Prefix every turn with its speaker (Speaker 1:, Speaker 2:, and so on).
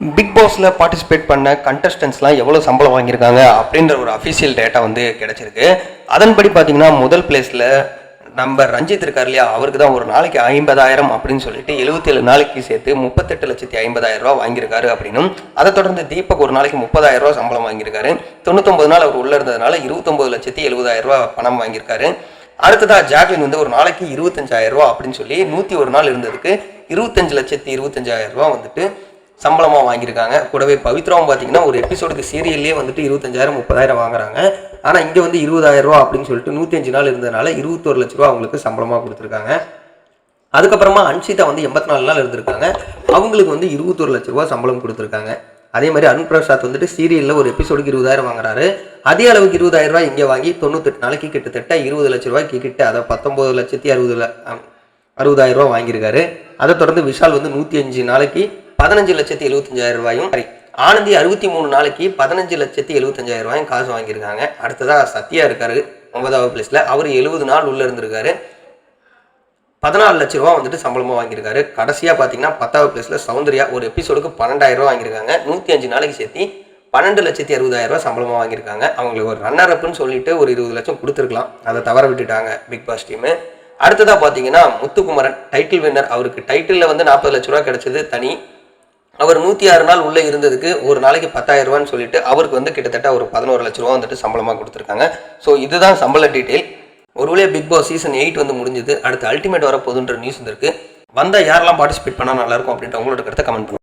Speaker 1: Big பாஸில் participate பண்ண கண்டஸ்டன்ஸ்லாம் எவ்வளோ சம்பளம் வாங்கியிருக்காங்க அப்படின்ற ஒரு அஃபிஷியல் டேட்டா வந்து கிடச்சிருக்கு. அதன்படி பார்த்தீங்கன்னா முதல் பிளேஸில் நம்ம ரஞ்சித் இருக்கார் இல்லையா? அவருக்கு தான் ஒரு நாளைக்கு ஐம்பதாயிரம் அப்படின்னு சொல்லிட்டு 77 நாளைக்கு சேர்த்து முப்பத்தெட்டு லட்சத்தி ஐம்பதாயிரம் ரூபா வாங்கியிருக்காரு அப்படின்னும். அதை தொடர்ந்து தீபக் ஒரு நாளைக்கு முப்பதாயிரம் ரூபா சம்பளம் வாங்கியிருக்காரு. தொண்ணூத்தொம்பது நாள் அவர் உள்ளே இருந்ததுனால இருபத்தொம்பது லட்சத்தி எழுபதாயிரம் ரூபா பணம் வாங்கியிருக்காரு. அடுத்ததாக ஜாக்லின் வந்து ஒரு நாளைக்கு இருபத்தஞ்சாயிரம் ரூபா அப்படின்னு சொல்லி நூற்றி ஒரு நாள் இருந்ததுக்கு இருபத்தஞ்சு லட்சத்தி இருபத்தஞ்சாயிரம் ரூபா வந்துட்டு சம்பளமாக வாங்கியிருக்காங்க. கூடவே பவித்ராவும் பார்த்தீங்கன்னா ஒரு எபிசோடுக்கு சீரியல்லே வந்துட்டு இருபத்தஞ்சாயிரம் முப்பதாயிரம் வாங்குறாங்க. ஆனால் இங்கே வந்து இருபதாயிரம் ரூபா அப்படின்னு சொல்லிட்டு நூற்றி நாள் இருந்ததுனால இருபத்தோரு லட்ச ரூபா அவங்களுக்கு சம்பளமாக கொடுத்துருக்காங்க. அதுக்கப்புறமா அன்ஷிதா வந்து எண்பத்தி நாலு நாள் இருந்திருக்காங்க. அவங்களுக்கு வந்து இருபத்தொரு லட்ச ரூபா சம்பளம் கொடுத்துருக்காங்க. அதே மாதிரி அருண் பிரசாத் வந்துட்டு சீரியலில் ஒரு எபிசோடுக்கு இருபதாயிரம் வாங்குறாரு. அதே அளவுக்கு இருபதாயிரம் ரூபாய் இங்கே வாங்கி தொண்ணூத்தெட்டு நாளைக்கு கிட்டத்தட்ட இருபது லட்ச ரூபாய்க்கு கிட்ட அதை பத்தொம்பது லட்சத்தி அறுபது அறுபதாயிரம் ரூபா வாங்கியிருக்காரு. அதை தொடர்ந்து விஷால் வந்து நூற்றி அஞ்சு நாளைக்கு பதினஞ்சு லட்சத்தி எழுபத்தஞ்சாயிரம் ரூபாயும் சரி ஆனந்தி அறுபத்தி மூணு நாளைக்கு பதினஞ்சு லட்சத்தி எழுபத்தஞ்சாயிரம் ரூபாயும் காசு வாங்கியிருக்காங்க. அடுத்ததாக சத்யா இருக்காரு ஒன்பதாவது பிளேஸில் அவர் எழுபது நாள் உள்ளே இருந்திருக்காரு. பதினாலு லட்ச ரூபா வந்துட்டு சம்பளமாக வாங்கியிருக்காரு. கடைசியாக பார்த்தீங்கன்னா பத்தாவது பிளேஸில் சௌந்தர்யா ஒரு எபிசோடுக்கு பன்னெண்டாயிரம் ரூபா வாங்கியிருக்காங்க. நூற்றி அஞ்சு நாளைக்கு சேர்த்து பன்னெண்டு லட்சத்தி அறுபதாயிரம் ரூபா சம்பளமாக வாங்கியிருக்காங்க. அவங்களுக்கு ஒரு ரன்னர் அப்னு சொல்லிட்டு ஒரு இருபது லட்சம் கொடுத்துருக்கலாம். அதை தவற விட்டுட்டாங்க பிக் பாஸ் டீமு அடுத்ததாக பார்த்தீங்கன்னா முத்துக்குமரன் டைட்டில் வின்னர் அவருக்கு டைட்டிலில் வந்து நாற்பது லட்ச ரூபா கிடச்சது தனி. அவர் நூற்றி ஆறு நாள் உள்ளே இருந்ததுக்கு ஒரு நாளைக்கு பத்தாயிரம் ரூபான்னு சொல்லிட்டு அவருக்கு வந்து கிட்டத்தட்ட ஒரு பதினோரு லட்ச ரூபா வந்துட்டு சம்பளமாக கொடுத்துருக்காங்க. ஸோ இதுதான் சம்பள டீட்டெயில் ஒருவேளை பிக் பாஸ் சீசன் எயிட் வந்து முடிஞ்சது அடுத்து அல்டிமேட் வரப்போகுதுன்ற நியூஸ் இருக்கு வந்தால் யாரெல்லாம் பார்ட்டிசிபேட் பண்ணால் நல்லாயிருக்கும் அப்படின்ற உங்களோட கருத்தை கமெண்ட் பண்ணுங்க.